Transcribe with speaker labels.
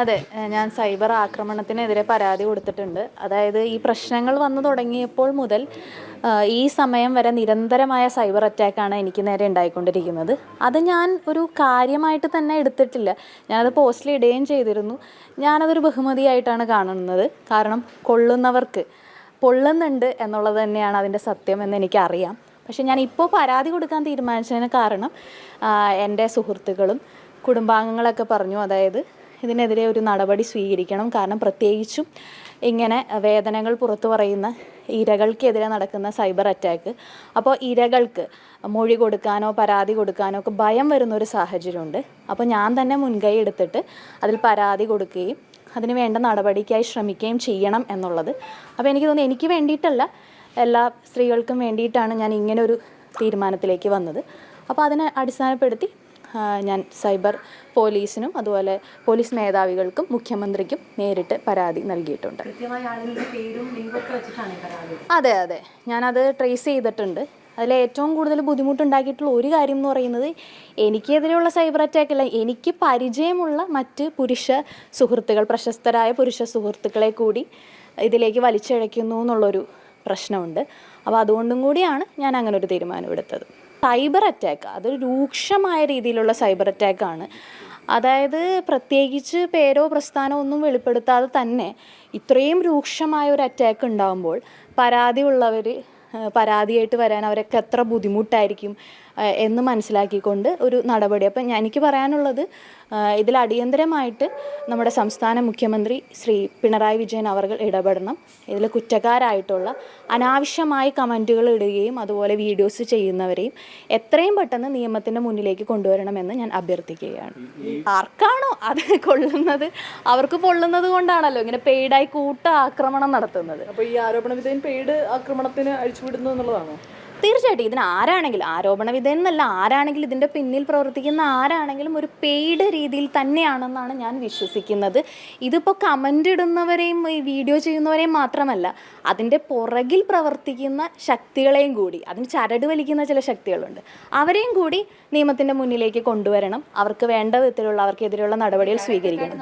Speaker 1: അതെ ഞാൻ സൈബർ ആക്രമണത്തിനെതിരെ പരാതി കൊടുത്തിട്ടുണ്ട്. അതായത് ഈ പ്രശ്നങ്ങൾ വന്നു തുടങ്ങിയപ്പോൾ മുതൽ ഈ സമയം വരെ നിരന്തരമായ സൈബർ അറ്റാക്കാണ് എനിക്ക് നേരെ ഉണ്ടായിക്കൊണ്ടിരിക്കുന്നത്. അത് ഞാൻ ഒരു കാര്യമായിട്ട് തന്നെ എടുത്തിട്ടില്ല. ഞാനത് പോസ്റ്റിൽ ഇടുകയും ചെയ്തിരുന്നു. ഞാനതൊരു ബഹുമതിയായിട്ടാണ് കാണുന്നത്. കാരണം കൊള്ളുന്നവർക്ക് പൊള്ളുന്നുണ്ട് എന്നുള്ളത് തന്നെയാണ് അതിന്റെ സത്യം എന്ന് എനിക്കറിയാം. പക്ഷെ ഞാൻ ഇപ്പോൾ പരാതി കൊടുക്കാൻ തീരുമാനിച്ചതിന് കാരണം എന്റെ സുഹൃത്തുക്കളും കുടുംബാംഗങ്ങളൊക്കെ പറഞ്ഞു. അതായത് ഇതിനെതിരെ ഒരു നടപടി സ്വീകരിക്കണം. കാരണം പ്രത്യേകിച്ചും ഇങ്ങനെ വേദനകൾ പുറത്തു പറയുന്ന ഇരകൾക്കെതിരെ നടക്കുന്ന സൈബർ അറ്റാക്ക്. അപ്പോൾ ഇരകൾക്ക് മൊഴി കൊടുക്കാനോ പരാതി കൊടുക്കാനോ ഒക്കെ ഭയം വരുന്നൊരു സാഹചര്യമുണ്ട്. അപ്പോൾ ഞാൻ തന്നെ മുൻകൈ എടുത്തിട്ട് അതിൽ പരാതി കൊടുക്കുകയും അതിന് വേണ്ട നടപടിക്കായി ശ്രമിക്കുകയും ചെയ്യണം എന്നുള്ളത്. അപ്പോൾ എനിക്ക് തോന്നുന്നു എനിക്ക് വേണ്ടിയിട്ടല്ല എല്ലാ സ്ത്രീകൾക്കും വേണ്ടിയിട്ടാണ് ഞാൻ ഇങ്ങനെ ഒരു തീരുമാനത്തിലേക്ക് വന്നത്. അപ്പോൾ അതിനെ അടിസ്ഥാനപ്പെടുത്തി ഞാൻ സൈബർ പോലീസിനും അതുപോലെ പോലീസ് മേധാവികൾക്കും മുഖ്യമന്ത്രിക്കും നേരിട്ട് പരാതി നൽകിയിട്ടുണ്ട്. അതെ അതെ. ഞാനത് ട്രേസ് ചെയ്തിട്ടുണ്ട്. അതിൽ ഏറ്റവും കൂടുതൽ ബുദ്ധിമുട്ടുണ്ടാക്കിയിട്ടുള്ള ഒരു കാര്യം എന്ന് പറയുന്നത് എനിക്കെതിരെയുള്ള സൈബർ അറ്റാക്ക് അല്ല എനിക്ക് പരിചയമുള്ള മറ്റ് പുരുഷ സുഹൃത്തുക്കൾ പ്രശസ്തരായ പുരുഷ സുഹൃത്തുക്കളെ കൂടി ഇതിലേക്ക് വലിച്ചിഴയ്ക്കുന്നു എന്നുള്ളൊരു പ്രശ്നമുണ്ട്. അപ്പോൾ അതുകൊണ്ടും കൂടിയാണ് ഞാൻ അങ്ങനെ ഒരു തീരുമാനമെടുത്തത് സൈബർ അറ്റാക്ക് അതൊരു രൂക്ഷമായ രീതിയിലുള്ള സൈബർ അറ്റാക്കാണ് അതായത് പ്രത്യേകിച്ച് പേരോ പ്രസ്ഥാനമോ ഒന്നും വെളിപ്പെടുത്താതെ തന്നെ ഇത്രയും രൂക്ഷമായ ഒരു അറ്റാക്ക് ഉണ്ടാകുമ്പോൾ പരാതി ഉള്ളവർ പരാതിയായിട്ട് വരാൻ അവരൊക്കെ എത്ര ബുദ്ധിമുട്ടായിരിക്കും എന്ന് മനസ്സിലാക്കിക്കൊണ്ട് ഒരു നടപടി. അപ്പം ഞാൻ എനിക്ക് പറയാനുള്ളത് ഇതിൽ അടിയന്തരമായിട്ട് നമ്മുടെ സംസ്ഥാന മുഖ്യമന്ത്രി ശ്രീ പിണറായി വിജയൻ അവർ ഇടപെടണം. ഇതിൽ കുറ്റക്കാരായിട്ടുള്ള അനാവശ്യമായി കമന്റുകൾ ഇടുകയും അതുപോലെ വീഡിയോസ് ചെയ്യുന്നവരെയും എത്രയും പെട്ടെന്ന് നിയമത്തിന്റെ മുന്നിലേക്ക് കൊണ്ടുവരണമെന്ന് ഞാൻ അഭ്യർത്ഥിക്കുകയാണ്. ആർക്കാണോ അത് കൊള്ളുന്നത്? അവർക്ക് പൊള്ളുന്നത് കൊണ്ടാണല്ലോ ഇങ്ങനെ പെയ്ഡായി കൂട്ട ആക്രമണം നടത്തുന്നത്.
Speaker 2: അപ്പോൾ ഈ ആരോപണ വിധേയൻ പെയ്ഡ് ആക്രമണത്തിന് അഴിച്ചുവിടുന്നു എന്നുള്ളതാണോ?
Speaker 1: തീർച്ചയായിട്ടും. ഇതിന് ആരാണെങ്കിലും ആരോപണ വിധേയെന്നല്ല ആരാണെങ്കിലും ഇതിന്റെ പിന്നിൽ പ്രവർത്തിക്കുന്ന ആരാണെങ്കിലും ഒരു പെയ്ഡ് രീതിയിൽ തന്നെയാണെന്നാണ് ഞാൻ വിശ്വസിക്കുന്നത്. ഇതിപ്പോൾ കമന്റ് ഇടുന്നവരെയും ഈ വീഡിയോ ചെയ്യുന്നവരെയും മാത്രമല്ല അതിന്റെ പുറകിൽ പ്രവർത്തിക്കുന്ന ശക്തികളെയും കൂടി അതിന് ചരട് വലിക്കുന്ന ചില ശക്തികളുണ്ട്. അവരെയും കൂടി നിയമത്തിന്റെ മുന്നിലേക്ക് കൊണ്ടുവരണം. അവർക്ക് വേണ്ട വിധത്തിലുള്ള അവർക്കെതിരെയുള്ള നടപടികൾ സ്വീകരിക്കണം.